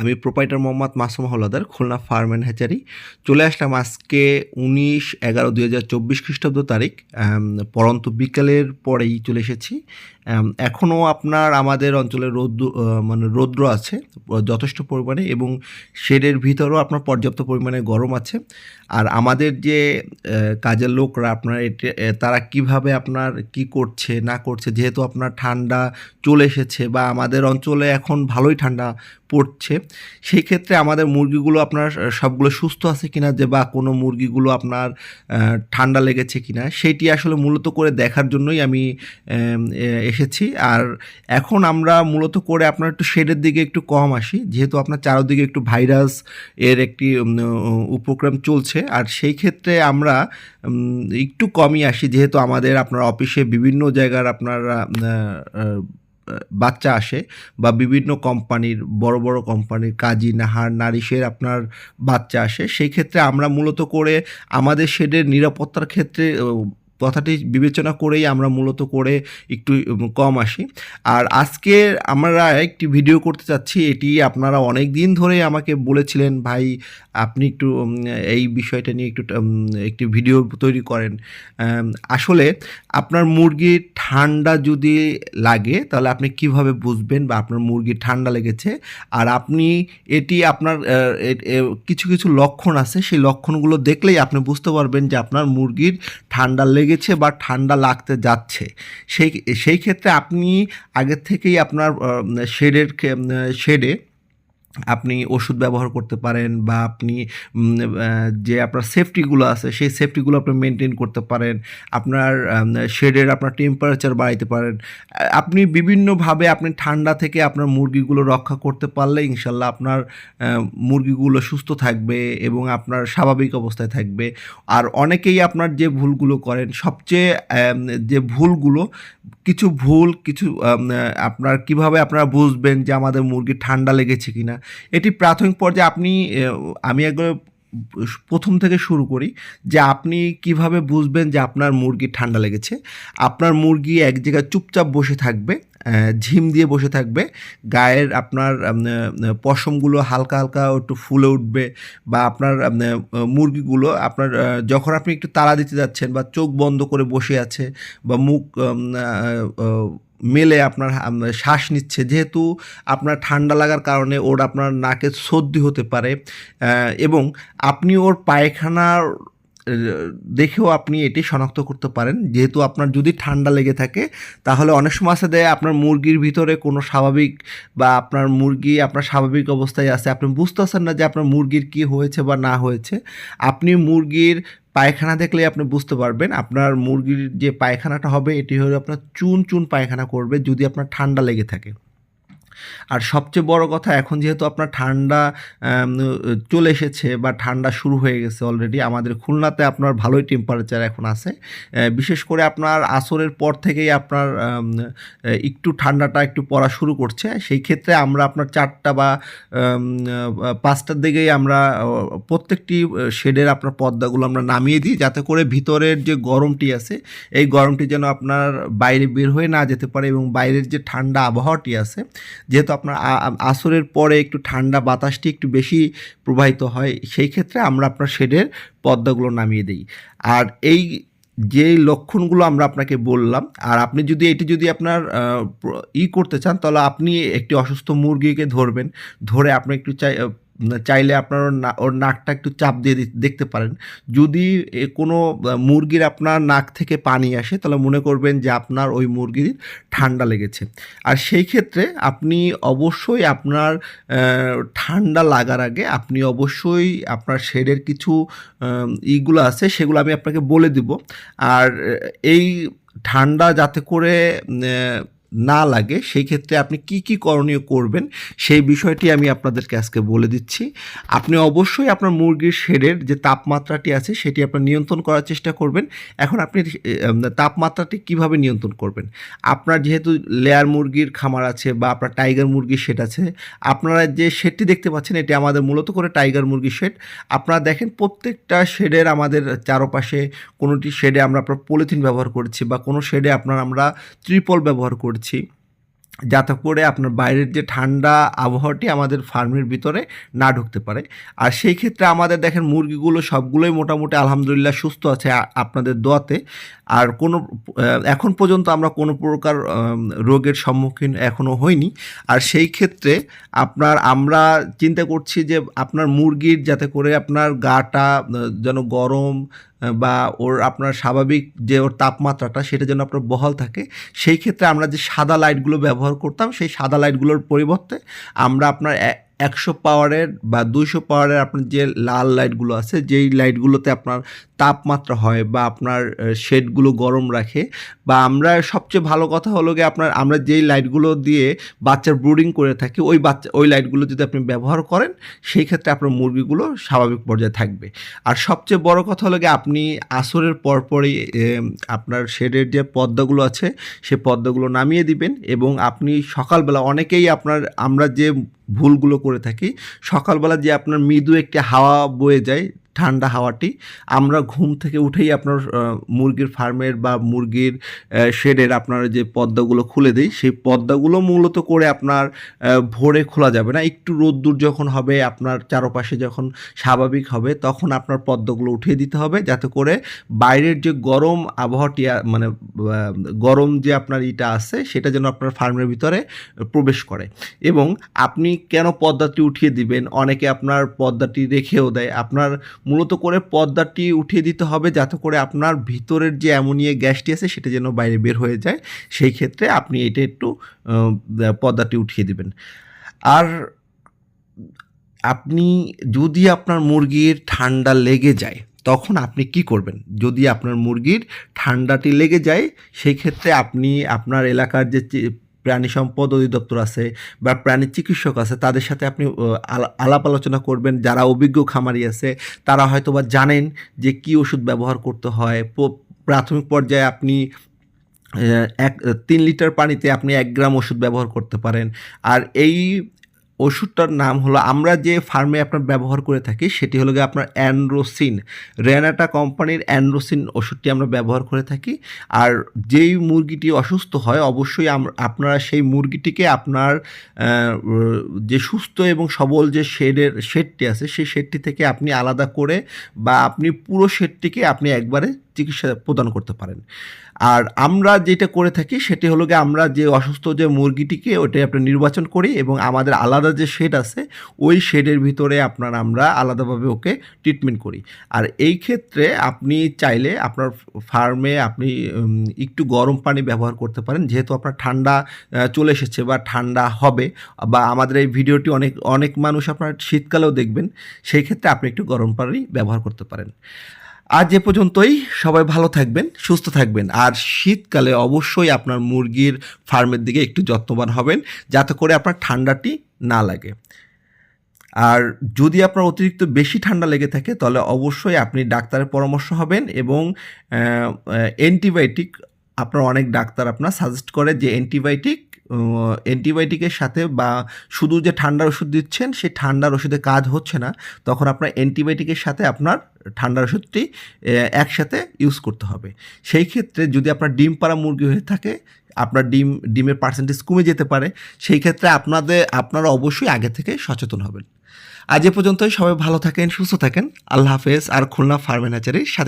আমি proprietor Mohammad Masum Haldar, Khulna farm and hatchery চলে আসলাম আজকে উনিশ এগারো দুই হাজার চব্বিশ খ্রিস্টাব্দ তারিখ। পরন্ত বিকালের পরেই চলে এসেছি। এখনও আপনার আমাদের অঞ্চলে রৌদ্র মানে রৌদ্র আছে, যথেষ্ট পরিমাণে, এবং শেডের ভিতরেও আপনার পর্যাপ্ত পরিমাণে গরম আছে। আর আমাদের যে কাজের লোকরা, আপনার তারা কীভাবে আপনার কি করছে, না করছে, যেহেতু আপনার ঠান্ডা চলে এসেছে, বা আমাদের অঞ্চলে এখন ভালোই ঠান্ডা পড়ছে, সেই ক্ষেত্রে আমাদের মুরগিগুলো আপনার সবগুলো সুস্থ আছে কিনা যে বা কোনো মুরগিগুলো আপনার ঠান্ডা লেগেছে কিনা সেইটি আসলে মূলত করে দেখার জন্যই আমি এসেছি। আর এখন আমরা মূলত করে আপনার একটু শেডের দিকে একটু কম আসি, যেহেতু আপনার চারোদিকে একটু ভাইরাস এর একটি উপক্রম চলছে। আর সেই ক্ষেত্রে আমরা একটু কমই আসি, যেহেতু আমাদের আপনার অফিসে বিভিন্ন জায়গার আপনার বাচ্চা আসে বা বিভিন্ন কোম্পানির, বড় বড় কোম্পানির কাজী, নাহার, নারিশের আপনার বাচ্চা আসে, সেই ক্ষেত্রে আমরা মূলত করে আমাদের শেডের নিরাপত্তার ক্ষেত্রে কথাটি বিবেচনা করেই আমরা মূলত করে একটু কম আসি। আর আজকে আমরা একটি ভিডিও করতে চাচ্ছি, এটি আপনারা অনেক দিন ধরে আমাকে বলেছিলেন, ভাই, আপনি একটু এই বিষয়টা নিয়ে একটু একটি ভিডিও তৈরি করেন। আসলে আপনার মুরগির ঠান্ডা যদি লাগে, তাহলে আপনি কীভাবে বুঝবেন বা আপনার মুরগির ঠান্ডা লেগেছে? আর আপনি এটি আপনার কিছু কিছু লক্ষণ আছে, সেই লক্ষণগুলো দেখলেই আপনি বুঝতে পারবেন যে আপনার মুরগির ঠান্ডা লেগেছে বা ঠান্ডা লাগতে যাচ্ছে। সেই সেই ক্ষেত্রে আপনি আগের থেকেই আপনার শেডের শেডে আপনি ওষুধ ব্যবহার করতে পারেন বা আপনি যে আপনার সেফটিগুলো আছে, সেই সেফটিগুলো আপনি মেনটেন করতে পারেন। আপনার শেডের আপনার টেম্পারেচার বাড়াইতে পারেন। আপনি বিভিন্নভাবে আপনি ঠান্ডা থেকে আপনার মুরগিগুলো রক্ষা করতে পারলে ইনশাল্লাহ আপনার মুরগিগুলো সুস্থ থাকবে এবং আপনার স্বাভাবিক অবস্থায় থাকবে। আর অনেকেই আপনার যে ভুলগুলো করেন, সবচেয়ে যে ভুলগুলো, কিছু ভুল, কিছু আপনার কীভাবে আপনারা বুঝবেন যে আমাদের মুরগির ঠান্ডা লেগেছে কিনা? এটি প্রাথমিক পর্যায়ে আপনি আমি একবার প্রথম থেকে শুরু করি যে আপনি কীভাবে বুঝবেন যে আপনার মুরগি ঠান্ডা লেগেছে। আপনার মুরগি এক জায়গায় চুপচাপ বসে থাকবে ঝিম দিয়ে বসে থাকবে, গায়ের আপনার পশমগুলো হালকা হালকা একটু ফুলে উঠবে বা আপনার মুরগিগুলো আপনার যখন আপনি একটু তাড়া দিতে যাচ্ছেন বা চোখ বন্ধ করে বসে আছে বা মুখ মেলে আপনার শ্বাস নিচ্ছে। যেহেতু আপনার ঠান্ডা লাগার কারণে ওর আপনার নাকে সর্দি হতে পারে এবং আপনি ওর পায়খানার দেখেও আপনি এটি শনাক্ত করতে পারেন। যেহেতু আপনার যদি ঠান্ডা লেগে থাকে, তাহলে অনেক সময় আছে দেয় আপনার মুরগির ভিতরে কোনো স্বাভাবিক বা আপনার মুরগি আপনার স্বাভাবিক অবস্থায় আছে। আপনি বুঝতে বুঝতেছেন না যে আপনার মুরগির কি হয়েছে বা না হয়েছে। আপনি মুরগির পায়খানা দেখলে আপনি বুঝতে পারবেন। আপনার মুরগির যে পায়খানাটা হবে, এটি হলো আপনার চুন চুন পায়খানা করবে যদি আপনার ঠান্ডা লেগে থাকে। আর সবচেয়ে বড় কথা, এখন যেহেতু আপনার ঠান্ডা চলে এসেছে বা ঠান্ডা শুরু হয়ে গেছে অলরেডি আমাদের খুলনাতে আপনার ভালোই টেম্পারেচার এখন আছে। বিশেষ করে আপনার আসরের পর থেকেই আপনার একটু ঠান্ডাটা একটু পড়া শুরু করছে। সেই ক্ষেত্রে আমরা আপনার চারটা বা পাঁচটার দিকেই আমরা প্রত্যেকটি শেডের আপনার পর্দাগুলো আমরা নামিয়ে দিই, যাতে করে ভিতরের যে গরমটি আছে, এই গরমটি যেন আপনার বাইরে বের হয়ে না যেতে পারে এবং বাইরের যে ঠান্ডা আবহাওয়াটি আছে যেহেতু আপনার আসরের পরে একটু ঠান্ডা বাতাসটি একটু বেশি প্রবাহিত হয়, সেই ক্ষেত্রে আমরা আপনার শেডের পদ্মাগুলো নামিয়ে দিই। আর এই যে লক্ষণগুলো আমরা আপনাকে বললাম, আর আপনি যদি এটি যদি আপনার ই করতে চান, তাহলে আপনি একটি অসুস্থ মুরগিকে ধরবেন। ধরে আপনি একটু চাই চাইলে আপনার ওর নাকটা একটু চাপ দিয়ে দেখতে পারেন। যদি কোনো মুরগির আপনার নাক থেকে পানি আসে, তাহলে মনে করবেন যে আপনার ওই মুরগির ঠান্ডা লেগেছে। আর সেই ক্ষেত্রে আপনি অবশ্যই আপনার ঠান্ডা লাগার আগে আপনি অবশ্যই আপনার শেডের কিছু ইগুলো আছে, সেগুলো আমি আপনাকে বলে দিব। আর এই ঠান্ডা যাতে করে না লাগে, সেই ক্ষেত্রে আপনি কি কি করণীয় করবেন, সেই বিষয়টি আমি আপনাদেরকে আজকে বলে দিচ্ছি। আপনি অবশ্যই আপনার মুরগির শেডের যে তাপমাত্রাটি আছে, সেটি আপনার নিয়ন্ত্রণ করার চেষ্টা করবেন। এখন আপনি তাপমাত্রাটি কীভাবে নিয়ন্ত্রণ করবেন? আপনার যেহেতু লেয়ার মুরগির খামার আছে বা আপনার টাইগার মুরগির শেড আছে, আপনারা যে শেডটি দেখতে পাচ্ছেন, এটি আমাদের মূলত করে টাইগার মুরগির শেড। আপনারা দেখেন প্রত্যেকটা শেডের আমাদের চারপাশে কোনোটি শেডে আমরা আপনার পলিথিন ব্যবহার করছি বা কোনো শেডে আপনার আমরা ত্রিপল ব্যবহার করছি। যাতে করে আপনার বাইরের যে ঠান্ডা আবহাওয়াটি আমাদের ফার্মের ভিতরে না ঢুকতে পারে। আর সেই ক্ষেত্রে আমাদের দেখেন মুরগিগুলো সবগুলোই মোটামুটি আলহামদুলিল্লাহ সুস্থ আছে আপনাদের দোয়াতে। আর কোনো এখন পর্যন্ত আমরা কোনো প্রকার রোগের সম্মুখীন এখনও হইনি। আর সেই ক্ষেত্রে আপনার আমরা চিন্তা করছি যে আপনার মুরগির যাতে করে আপনার গাটা যেন গরম বা ওর আপনার স্বাভাবিক যে ওর তাপমাত্রাটা, সেটা যেন আপনার বহাল থাকে, সেই ক্ষেত্রে আমরা যে সাদা লাইটগুলো ব্যবহার করতাম, সেই সাদা লাইটগুলোর পরিবর্তে আমরা আপনার একশো পাওয়ারের বা দুইশো পাওয়ারের আপনার যে লাল লাইটগুলো আছে, যেই লাইটগুলোতে আপনার তাপমাত্রা হয় বা আপনার শেডগুলো গরম রাখে, বা আমরা সবচেয়ে ভালো কথা হলো গিয়ে আপনার, আমরা যেই লাইটগুলো দিয়ে বাচ্চার ব্রুডিং করে থাকি, ওই বাচ্চা, ওই লাইটগুলো যদি আপনি ব্যবহার করেন, সেই ক্ষেত্রে আপনার মুরগিগুলো স্বাভাবিক পর্যায়ে থাকবে। আর সবচেয়ে বড় কথা হলো গিয়ে আপনি আসরের পরপরই আপনার শেডের যে পদ্মাগুলো আছে, সে পদ্মাগুলো নামিয়ে দিবেন এবং আপনি সকালবেলা অনেকেই আপনার, আমরা যে ভুলগুলো করে থাকি। সকালবেলা যে আপনার মৃদু একটি হাওয়া বয়ে যায় ঠান্ডা হাওয়াটি। আমরা ঘুম থেকে উঠেই আপনার মুরগির ফার্মের বা মুরগির শেডের আপনার যে পদ্মাগুলো খুলে দেই, সেই পদ্মাগুলো মূলত করে আপনার ভোরে খোলা যাবে না। একটু রোদ্দুর যখন হবে, আপনার চারপাশে যখন স্বাভাবিক হবে, তখন আপনার পদ্মাগুলো উঠিয়ে দিতে হবে, যাতে করে বাইরের যে গরম আবহাওয়াটি মানে গরম যে আপনার ইটা আছে, সেটা যেন আপনার ফার্মের ভিতরে প্রবেশ করে। এবং আপনি কেন পর্দাটি উঠিয়ে দিবেন? অনেকে আপনার পর্দাটি রেখেও দেয়। আপনার মূলত করে পর্দাটি উঠিয়ে দিতে হবে যাতে করে আপনার ভিতরের যে অ্যামোনিয়া গ্যাসটি আছে সেটা যেন বাইরে বের হয়ে যায়। সেই ক্ষেত্রে আপনি এটা একটু পর্দাটি উঠিয়ে দিবেন। আর আপনি যদি আপনার মুরগির ঠান্ডা লেগে যায়, তখন আপনি কি করবেন? যদি আপনার মুরগির ঠান্ডাটি লেগে যায়, সেই ক্ষেত্রে আপনি আপনার এলাকার যে প্রাণী সম্পদ অধিদপ্তর আছে বা প্রাণী চিকিৎসক আছে, তাদের সাথে আপনি আলা- আলাপ আলোচনা করবেন। যারা অভিজ্ঞ খামারি আছে, তারা হয়তো বা জানেন যে কি ওষুধ ব্যবহার করতে হয়। প্রাথমিক পর্যায়ে আপনি এক, তিন লিটার পানিতে আপনি এক গ্রাম ওষুধ ব্যবহার করতে পারেন। আর এই ওষুধটার নাম হলো, আমরা যে ফার্মে আপনার ব্যবহার করে থাকি, সেটি হলো গিয়ে আপনার অ্যান্ড্রোসিন। রেনাটা কোম্পানির অ্যান্ড্রোসিন ওষুধটি আমরা ব্যবহার করে থাকি। আর যেই মুরগিটি অসুস্থ হয়, অবশ্যই আপনারা সেই মুরগিটিকে আপনার যে সুস্থ এবং সবল যে শেডের, শেডটি আছে, সেই শেডটি থেকে আপনি আলাদা করে বা আপনি পুরো শেডটিকে আপনি একবারে চিকিৎসা প্রদান করতে পারেন। আর আমরা যেটা করে থাকি সেটি হলো গিয়ে আমরা যে অসুস্থ যে মুরগিটিকে ওটাই আপনি নির্বাচন করি এবং আমাদের আলাদা যে শেড আছে, ওই শেডের ভিতরে আপনার আমরা আলাদাভাবে ওকে ট্রিটমেন্ট করি। আর এই ক্ষেত্রে আপনি চাইলে আপনার ফার্মে আপনি একটু গরম পানি ব্যবহার করতে পারেন। যেহেতু আপনার ঠান্ডা চলে এসেছে বা ঠান্ডা হবে বা আমাদের এই ভিডিওটি অনেক অনেক মানুষ আপনার শীতকালেও দেখবেন, সেই ক্ষেত্রে আপনি একটু গরম পানি ব্যবহার করতে পারেন। আজ এ পর্যন্তই। সবাই ভালো থাকবেন, সুস্থ থাকবেন। আর শীতকালে অবশ্যই আপনার মুরগির ফার্মের দিকে একটু যত্নবান হবেন, যাতে করে আপনার ঠান্ডাটি না লাগে। আর যদি আপনার অতিরিক্ত বেশি ঠান্ডা লেগে থাকে, তাহলে অবশ্যই আপনি ডাক্তারের পরামর্শ হবেন এবং অ্যান্টিবায়োটিক আপনার অনেক ডাক্তার আপনার সাজেস্ট করে যে অ্যান্টিবায়োটিক অ্যান্টিবায়োটিকের সাথে বা শুধু যে ঠান্ডার ওষুধ দিচ্ছেন, সেই ঠান্ডার ওষুধে কাজ হচ্ছে না। তখন আপনার অ্যান্টিবায়োটিকের সাথে আপনার ঠান্ডার ওষুধটি একসাথে ইউজ করতে হবে। সেই ক্ষেত্রে যদি আপনার ডিম পাড়া মুরগি হয়ে থাকে, আপনার ডিম, ডিমের পার্সেন্টেজ কমে যেতে পারে। সেই ক্ষেত্রে আপনাদের, আপনারা অবশ্যই আগে থেকে সচেতন হবেন। আজ এ পর্যন্তই। সবাই ভালো থাকেন, সুস্থ থাকেন। আল্লাহ হাফেজ। আর খুলনা ফার্মেনাচারির সাথে